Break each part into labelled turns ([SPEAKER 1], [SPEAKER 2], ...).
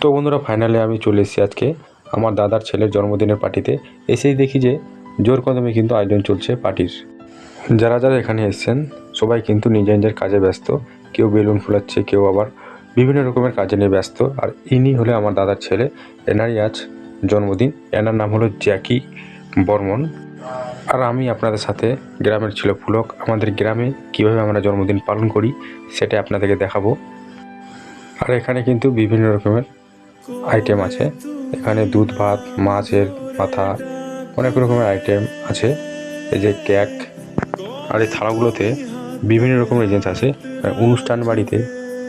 [SPEAKER 1] তো বন্ধুরা ফাইনালি আমি চলে এসেছি আজকে আমার দাদার ছেলের জন্মদিনের পার্টিতে। এসেই দেখি যে জোর কদমে কিন্তু আয়োজন চলছে পার্টির। যারা যারা এখানে এসেছেন, সবাই কিন্তু নিজের নিজের কাজে ব্যস্ত। কেউ বেলুন ফুলাচ্ছে, কেউ আবার বিভিন্ন রকমের কাজে নিয়ে ব্যস্ত। আর ইনি হলে আমার দাদার ছেলে। এনারই আজ জন্মদিন। এনার নাম হলো জ্যাকি বর্মন। আর আমি আপনাদের সাথে গ্রামের ছিল পুলক। আমাদের গ্রামে কীভাবে আমরা জন্মদিন পালন করি, সেটা আপনাদেরকে দেখাবো। আর এখানে কিন্তু বিভিন্ন রকমের আইটেম আছে। এখানে দুধ, ভাত, মাছের মাথা অনেক রকমের আইটেম আছে। এই যে কেক আর এই থালাগুলোতে বিভিন্ন রকমের জিনিস আছে। মানে অনুষ্ঠান বাড়িতে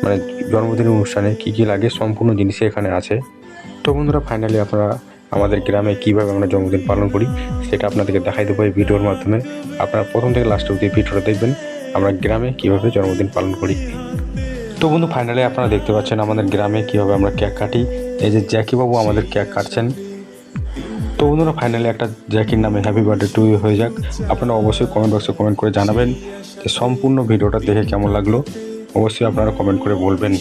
[SPEAKER 1] মানে জন্মদিনের অনুষ্ঠানে কী কী লাগে সম্পূর্ণ জিনিসই এখানে আছে। তো বন্ধুরা ফাইনালি আপনারা আমাদের গ্রামে কীভাবে আমরা জন্মদিন পালন করি সেটা আপনাদেরকে দেখাই দেবো এই ভিডিওর মাধ্যমে। আপনারা প্রথম থেকে লাস্ট অবধি ভিডিওটা দেখবেন, আমরা গ্রামে কীভাবে জন্মদিন পালন করি। তো বন্ধু ফাইনালি আপনারা দেখতে পাচ্ছেন আমাদের গ্রামে কীভাবে আমরা কেক কাটি। এই যে জ্যাকি বাবু আমাদের কেক কাটছেন। তো বন্ধুরা ফাইনালি একটা জ্যাকির নামে হ্যাপি বার্থডে টু হয়ে যাক। আপনারা অবশ্যই কমেন্ট বক্সে কমেন্ট করে জানাবেন যে সম্পূর্ণ ভিডিওটা দেখে কেমন লাগল। অবশ্যই আপনারা কমেন্ট করে বলবেন।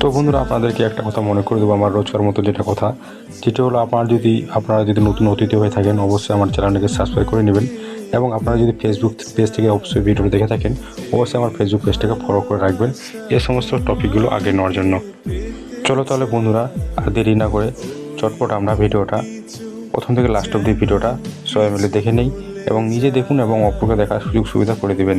[SPEAKER 1] তো বন্ধুরা, আপনাদেরকে একটা কথা মনে করে দেবো আমার রোজকার মতো যেটা কথা। যেটা হলো, আপনার যদি আপনারা যদি নতুন অতিথি হয়ে থাকেন, অবশ্যই আমার চ্যানেলটাকে সাবস্ক্রাইব করে নেবেন। এবং আপনারা যদি ফেসবুক পেজ থেকে অবশ্যই ভিডিও দেখে থাকেন, অবশ্যই আমার ফেসবুক পেজটাকে ফলো করে রাখবেন। এ সমস্ত টপিকগুলো আগে নেওয়ার জন্য। চলো তাহলে বন্ধুরা, আর দেরি না করে চটপট আমরা ভিডিওটা, প্রথম থেকে লাস্ট অব্দি ভিডিওটা সবাই মিলে দেখে নেই এবং নিজে দেখুন এবং অপরকে দেখার সুযোগ সুবিধা করে দেবেন।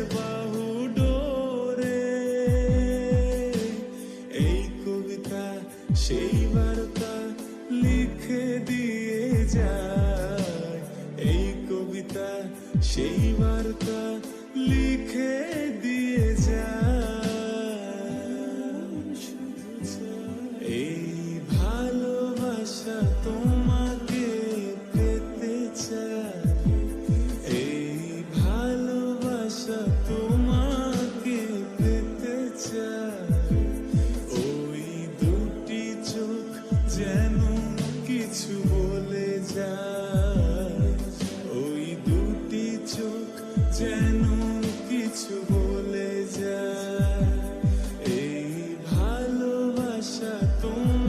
[SPEAKER 2] সেই বার্তা লিখে দিয়ে যায়। এই কবিতা সেই বার্তা লিখে দিয়ে যায়। এই ভালোবাসা তোমাকে যেন কিছু বলে যায়। এই ভালোবাসা তোমাকে